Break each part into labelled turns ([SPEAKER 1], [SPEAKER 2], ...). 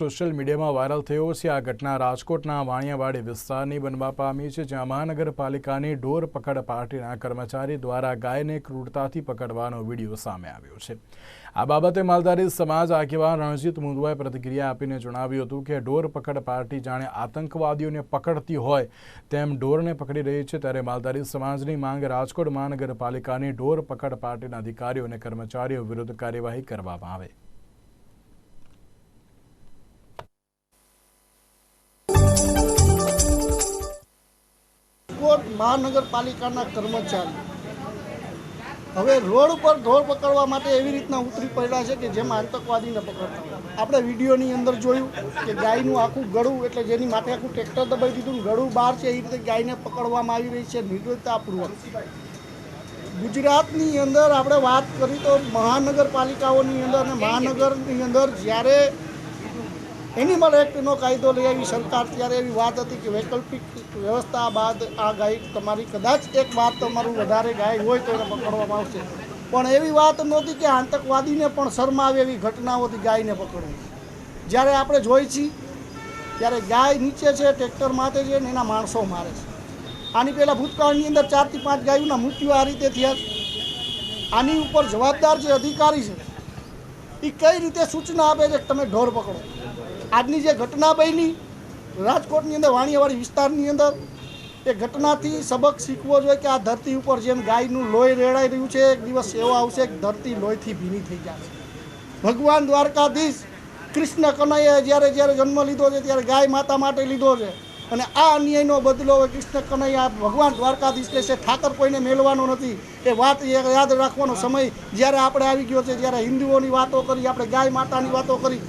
[SPEAKER 1] Social મીડિયામાં viral થયો છે. આ ઘટના રાજકોટના વાણિયાવાડી વિસ્તારની બનવા પામી છે, જ્યાં મહાનગરપાલિકાની ઢોર પકડ પાર્ટીના કર્મચારી દ્વારા ગાયને ક્રૂરતાથી પકડવાનો વીડિયો સામે આવ્યો છે. આ બાબતે માલધારી સમાજ આગેવાન રણજીત મુંદવાએ પ્રતિક્રિયા આપીને જણાવ્યું હતું કે ઢોર પકડ પાર્ટી જાણે આતંકવાદીઓને પકડતી હોય તેમ ઢોરને પકડી રહી છે, ત્યારે માલધારી સમાજની માંગ રાજકોટ મહાનગરપાલિકાની ઢોર પકડ પાર્ટીના અધિકારીઓ અને કર્મચારીઓ વિરુદ્ધ કાર્યવાહી કરવામાં આવે.
[SPEAKER 2] મહાનગરપાલિકાના કર્મચારી. હવે રોડ પર ઢોર પકડવા માટે એવી રીતના ઉતરી પડ્યા છે કે જેમાં આતંકવાદીને પકડતા આપણે વિડીયોની અંદર જોયું કે ગાયનું આખું ગળું એટલે જેની માટે આખું ટ્રેક્ટર દબાઈ દીધું ગળું બહાર છે, એ રીતે ગાયને પકડવામાં આવી રહી છે નિર્દયતાપૂર્વક. ગુજરાતની અંદર આપણે વાત કરી તો મહાનગરપાલિકાઓની અંદર અને મહાનગરની અંદર જ્યારે એનિમલ એક્ટનો કાયદો લઈ આવી સરકાર ત્યારે એવી વાત હતી કે વૈકલ્પિક વ્યવસ્થા બાદ આ ગાય તમારી કદાચ એક વાત તમારું વધારે ગાય હોય તો એને પકડવામાં આવશે. પણ એવી વાત નહોતી કે આતંકવાદીને પણ શરમાવે એવી ઘટનાઓથી ગાયને પકડવી જ્યારે આપણે જોઈ છીએ ત્યારે ગાય નીચે છે, ટ્રેક્ટર માથે છે ને એના માણસો મારે છે. આની પહેલાં ભૂતકાળની અંદર ચારથી પાંચ ગાયોના મૃત્યુ આ રીતે થયા. આની ઉપર જવાબદાર જે અધિકારી છે એ કઈ રીતે સૂચના આપે છે કે તમે ઢોર પકડો? આજની જે ઘટના બની, રાજકોટની અંદર, વાણિયાવાડી વિસ્તારની અંદર, એ ઘટનાથી સબક શીખવો જોઈએ કે આ ધરતી ઉપર જેમ ગાયનું લોહી રેડાઈ રહ્યું છે, એક દિવસ એવો આવશે કે ધરતી લોહીથી ભીની થઈ જશે. ભગવાન દ્વારકાધીશ કૃષ્ણ કનૈયાએ જ્યારે જ્યારે જન્મ લીધો છે, ત્યારે ગાય માતા માટે લીધો છે. અને આ અન્યાયનો બદલો હવે કૃષ્ણ કનૈયા ભગવાન દ્વારકાધીશ લેશે ઠાકર કોઈને મેળવાનો નથી. એ વાત યાદ રાખવાનો સમય જ્યારે આપણે આવી ગયો છે, જ્યારે હિન્દુઓની વાતો કરી, આપણે ગાય માતાની વાતો કરી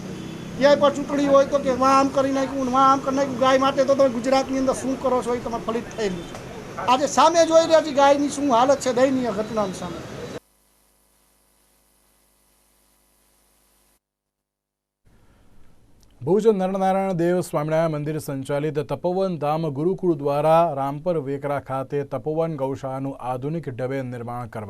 [SPEAKER 2] ક્યાંય પણ ચૂંટણી હોય તો કે વાં આમ કરી નાખ્યું વાં આમ કરી નાખ્યું, ગાય માટે તો તમે ગુજરાતની અંદર શું કરો છો એ તમારે ફલિત થયેલું છે. આજે સામે જોઈ રહ્યા છે ગાયની શું હાલત છે દયનીય ઘટનાની સામે.
[SPEAKER 1] ભુજ નરનારાયણ દેવ સ્વામિનારાયણ મંદિર સંચાલિત તપોવન ધામ ગુરુકુળ દ્વારા રામપર વેકરા ખાતે તપોવન ગૌશાળાનું આધુનિક ઢબે નિર્માણ કરવા